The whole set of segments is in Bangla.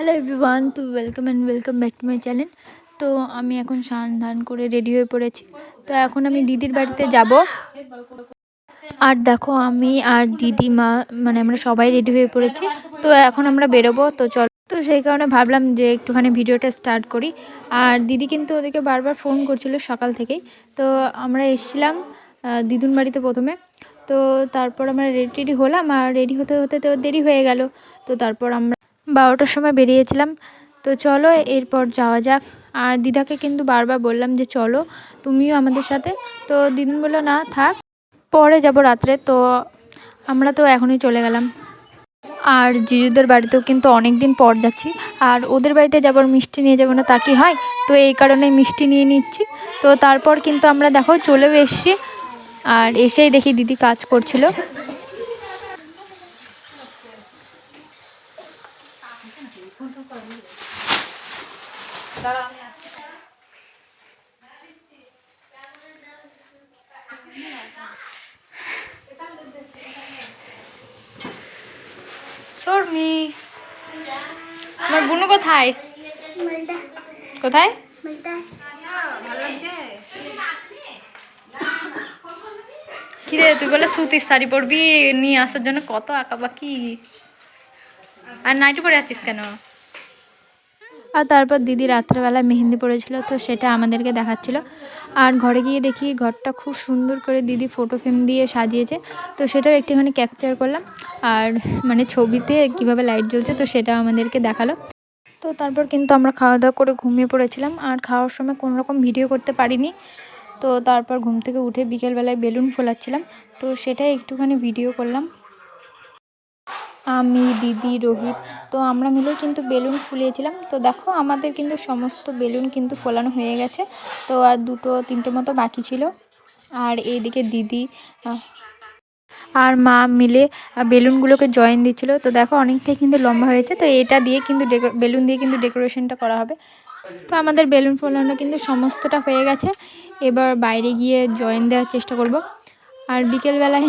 হ্যালো এভরিওয়ান তো welcome and welcome back to my channel তো আমি এখন স্নান ধান করে রেডি হয়ে পড়েছি। তো এখন আমি দিদির বাড়িতে যাব। আর দেখো, আমি আর দিদি মা মানে আমরা সবাই রেডি হয়ে পড়েছি। তো এখন আমরা বেরোবো, তো চল। তো সেই কারণে ভাবলাম যে একটুখানি ভিডিওটা স্টার্ট করি। আর দিদি কিন্তু ওদেরকে বারবার ফোন করছিল সকাল থেকেই। তো আমরা এসেছিলাম দিদুন বাড়িতে প্রথমে। তো তারপর আমরা রেডি টেডি হলাম। আর রেডি হতে হতে তো দেরি হয়ে গেল। তো তারপর আমরা বারোটার সময় বেরিয়েছিলাম। তো চলো, এরপর যাওয়া যাক। আর দিদাকে কিন্তু বারবার বললাম যে, চলো, তুমিও আমাদের সাথে। তো দিদুন বলল, না, থাক, পরে যাব রাত্রে। তো আমরা তো এখনই চলে গেলাম। আর জিজুদের বাড়িতেও কিন্তু অনেক দিন পর যাচ্ছি। আর ওদের বাড়িতে যাবার মিষ্টি নিয়ে যাব না, তা কি হয়? তো এই কারণে মিষ্টি নিয়ে নিচ্ছি। তো তারপর কিন্তু আমরা, দেখো, চলেও এসছি। আর এসেই দেখি দিদি কাজ করছিল। শর্মি আমার বুনু কোথায়? কোথায়? কিরে তুই বলে সুতির শাড়ি পরবি নিয়ে আসার জন্য কত আঁকা বাকি? আর নাইটি পরে আছিস কেন? আর তারপর দিদি রাত্রেবেলা মেহেন্দি পড়েছিল তো সেটা আমাদেরকে দেখাচ্ছিল। আর ঘরে গিয়ে দেখি ঘরটা খুব সুন্দর করে দিদি ফটো ফ্রেম দিয়ে সাজিয়েছে, তো সেটাও একটুখানি ক্যাপচার করলাম। আর মানে ছবিতে কীভাবে লাইট জ্বলছে, তো সেটা আমাদেরকে দেখাল। তো তারপর কিন্তু আমরা খাওয়া দাওয়া করে ঘুমিয়ে পড়েছিলাম, আর খাওয়ার সময় কোনো রকম ভিডিও করতে পারিনি। তো তারপর ঘুম থেকে উঠে বিকেলবেলায় বেলুন ফোলাচ্ছিলাম, তো সেটাই একটুখানি ভিডিও করলাম। আমি, দিদি, রোহিত, তো আমরা মিলে কিন্তু বেলুন ফুলিয়েছিলাম। তো দেখো, আমাদের কিন্তু সমস্ত বেলুন কিন্তু ফোলানো হয়ে গেছে। তো আর দুটো, তিনটে মতো বাকি ছিল। আর এইদিকে দিদি আর মা মিলে বেলুনগুলোকে জয়েন দিচ্ছিল। তো দেখো, অনেকটাই কিন্তু লম্বা হয়েছে। তো এটা দিয়ে কিন্তু বেলুন দিয়ে কিন্তু ডেকোরেশনটা করা হবে। তো আমাদের বেলুন ফোলানো কিন্তু সমস্তটা হয়ে গেছে। এবার বাইরে গিয়ে জয়েন দেওয়ার চেষ্টা করব। আর বিকেলবেলায়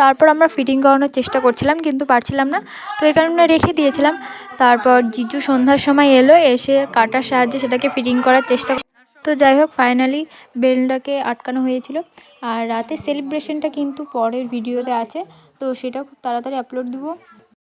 তারপর আমরা ফিটিং করানোর চেষ্টা করছিলাম, কিন্তু পারছিলাম না। তো এই কারণে রেখে দিয়েছিলাম। তারপর জিজু সন্ধ্যার সময় এলো, এসে কাটার সাহায্যে সেটাকে ফিটিং করার চেষ্টা তো যাই হোক ফাইনালি বেলুনটাকে আটকানো হয়েছিল। আর রাতে সেলিব্রেশনটা কিন্তু পরের ভিডিওতে আছে, তো সেটা খুব তাড়াতাড়ি আপলোড দিব।